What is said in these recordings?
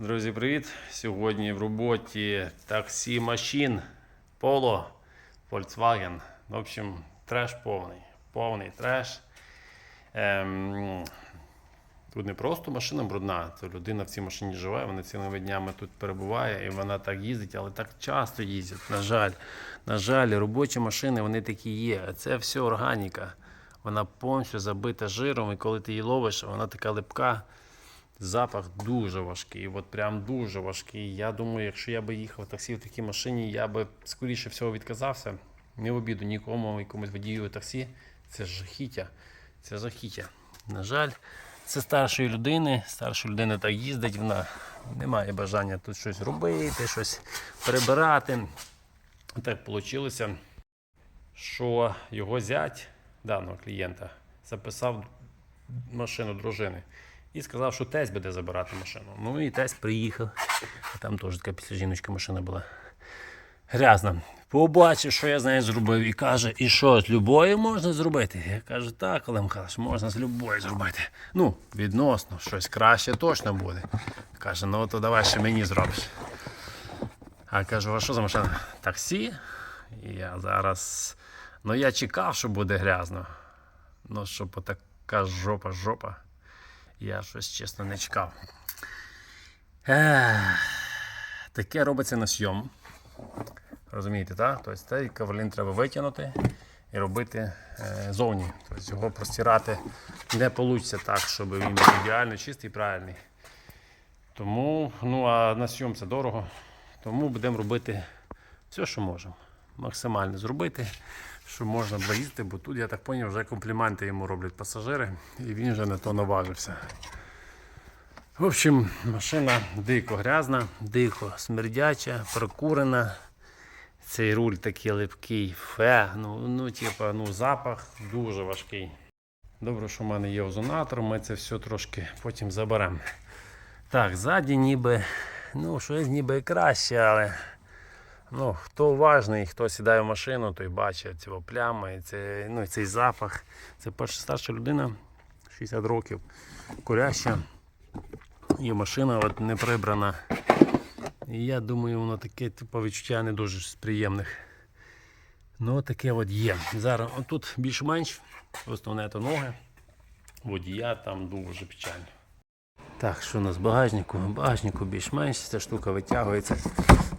Друзі, привіт! Сьогодні в роботі таксі машин Polo Volkswagen. В общем, треш повний. Повний треш. Ем, тут не просто машина брудна, то людина в цій машині живе, вона цілими днями тут перебуває і вона так їздить, але так часто їздять. На жаль, на жаль, робочі машини вони такі є. А це все органіка. Вона повністю забита жиром, і коли ти її ловиш, вона така липка. Запах дуже важкий, от прям дуже важкий. Я думаю, якщо я би їхав в таксі в такій машині, я би скоріше всього відказався. Не в обіду нікому, якомусь водію таксі. Це жахіття. Це жахіття. На жаль, це старшої людини. Старша людина так їздить, вона не має бажання тут щось робити, щось прибирати. Так вийшло, що його зять даного клієнта записав машину дружини. І сказав, що тесть буде забирати машину. Ну і тесть приїхав. А там теж така після жіночки машина була грязна. Побачив, що я з нею зробив, і каже, і що, з любою можна зробити? Я кажу, так, Олег Михайлович, можна з любою зробити. Ну, відносно, щось краще точно буде. Каже, ну то давай ще мені зробиш. А кажу, а що за машина? Таксі? І я зараз. Ну я чекав, що буде грязно. Ну, щоб така жопа, жопа. Я щось чесно не чекав. Таке робиться на сйом. Розумієте, так? Тобто цей кавелін треба витягнути і робити е, зовні. Тобто його простирати не вийде так, щоб він був ідеально чистий і правильний. Тому, ну а на сйом це дорого. Тому будемо робити все, що можемо. Максимально зробити, що можна було їздити, бо тут, я так зрозумів, вже компліменти йому роблять пасажири, і він вже на то наважився. В общем, машина дико грязна, дико смердяча, прокурена. Цей руль такий липкий, фе, ну, ну, типа, ну, запах дуже важкий. Добре, що в мене є озонатор, ми це все трошки потім заберемо. Так, ззаді ніби, ну, щось ніби краще, але ну, хто уважний, хто сідає в машину, той бачить ці плями, і це, ну, і цей запах. Це перша старша людина, 60 років, куряща. І машина от не прибрана. І я думаю, воно таке типу, відчуття не дуже приємних. Ну, таке от є. Зараз тут більш-менш, основне то ноги. Водія там дуже печально. Так, що у нас в багажнику? Багажнику більш-менш ця штука витягується.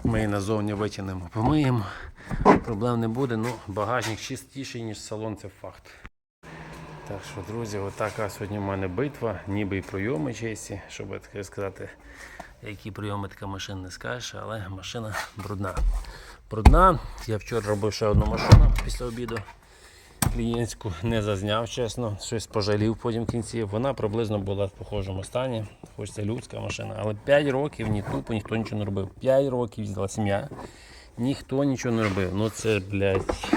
Ми її назовні витягнемо, помиємо. Проблем не буде, ну багажник чистіший, ніж салон, це факт. Так що, друзі, отака сьогодні в мене битва, ніби і прийоми честі, щоб таке сказати, які прийоми така машина не скажеш, але машина брудна. Брудна. Я вчора робив ще одну машину після обіду. Клієнтську не зазняв, чесно, щось пожалів потім в кінці. Вона приблизно була в похожому стані, хоч це людська машина, але 5 років ні тупо ніхто нічого не робив. 5 років їздила сім'я, ніхто нічого не робив. Ну це, блядь,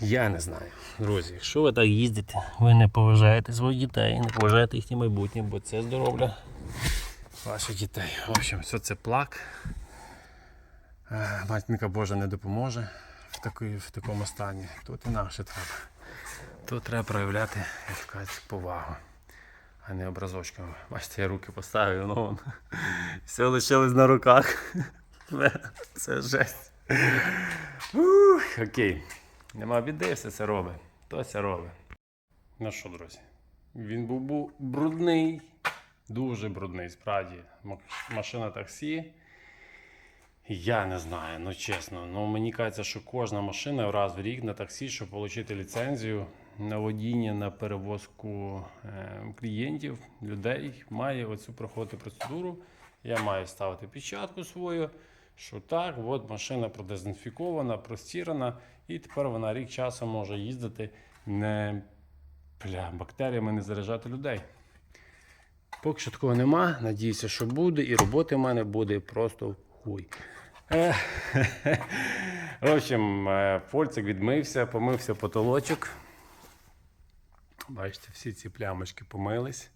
я не знаю. Друзі, якщо ви так їздите, ви не поважаєте своїх дітей, не поважаєте їхнє майбутнє, бо це здоров'я ваших дітей. В общем, все це плак. Е, Матінка Божа не допоможе в, в такому стані. Тут інакше треба. Тут треба проявляти, як кажуть, повагу, а не образочками. Бачите, я руки поставив, ну вон. Все лишилось на руках. Це жесть. Ух, окей. Нема біди, все це робить. То це робить. Ну що, друзі? Він був брудний, дуже брудний, справді. Машина таксі. Я не знаю, ну чесно. Ну мені кажеться, що кожна машина раз в рік на таксі, щоб отримати ліцензію на водіння, на перевозку е, клієнтів, людей, має оцю проходити процедуру. Я маю ставити печатку свою, що так, от машина продезінфікована, простірана, і тепер вона рік часу може їздити, не бля, бактеріями не заражати людей. Поки що такого нема. Надіюся, що буде, і роботи в мене буде просто Е, В общем, е, фольцик відмився, помився потолочок. Бачите, всі ці плямочки помились.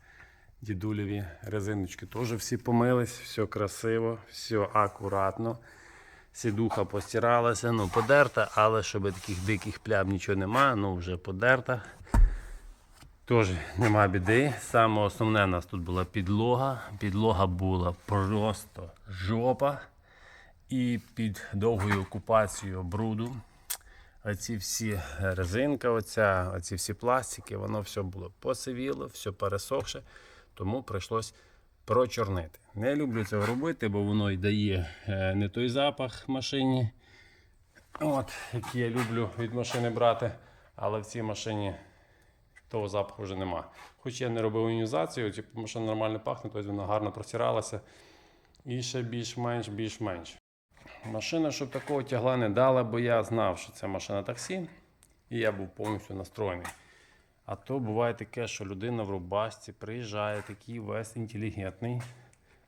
Дідулеві резиночки теж всі помились, все красиво, все акуратно. Сідуха постиралася, ну подерта, але щоб таких диких плям нічого нема, ну вже подерта. Тож нема біди. Саме основне у нас тут була підлога. Підлога була просто жопа. І під довгою окупацією бруду. Оці всі резинка, оця, оці всі пластики, воно все було посивіло, все пересохше, тому прийшлось прочорнити. Не люблю цього робити, бо воно й дає е, не той запах машині, от, який я люблю від машини брати. Але в цій машині того запаху вже нема. Хоч я не робив іонізацію, типу машина нормально пахне, тобто вона гарно протиралася. І ще більш-менш, більш-менш. Машина, щоб такого тягла не дала, бо я знав, що це машина таксі, і я був повністю настроєний. А то буває таке, що людина в рубашці приїжджає, такий весь інтелігентний,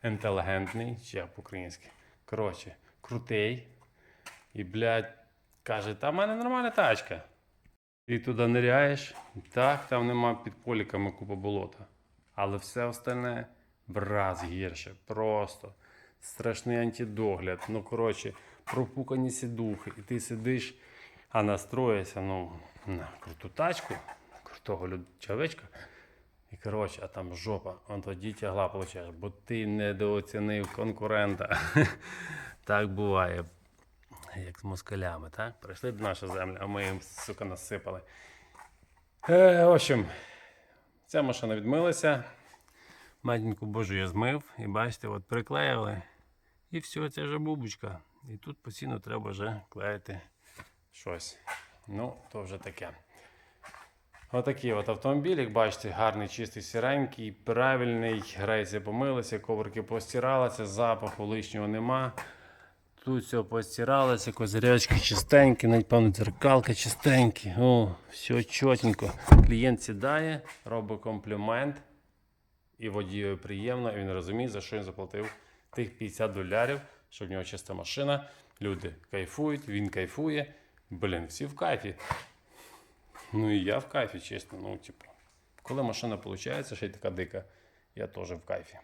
інтелігентний, чи як по-українськи. Коротше, крутий. І, блядь, каже, та в мене нормальна тачка. Ти туди ниряєш, так, там нема під поліками купа болота. Але все остальне в раз гірше. Просто страшний антидогляд. Ну, коротше, пропукані сідухи. І ти сидиш, а настроїшся ну, на круту тачку, крутого люд- чоловічка. І коротше, а там жопа, он тоді тягла получаєш, бо ти недооцінив конкурента. так буває як з москалями, так? Прийшли до нашу землю, а ми їм, сука, насипали. Е, в общем, ця машина відмилася. Матінку Божу я змив, і бачите, от приклеїли. І все, це вже бубочка. І тут постійно треба вже клеїти щось. Ну, то вже таке. Отакий от автомобіль, як бачите, гарний, чистий, сіренький, правильний, грейси помилися, коврики постиралися, запаху лишнього нема. Тут все постиралося, козирячки чистенькі, навіть певно дзеркалка чистенькі. О, все чотенько. Клієнт сідає, робить комплімент. І водію приємно, і він розуміє, за що він заплатив тих 50 долярів, що в нього чиста машина. Люди кайфують, він кайфує. Блін, всі в кайфі. Ну і я в кайфі, чесно. Ну, типу, коли машина виходить, ще й така дика, я теж в кайфі.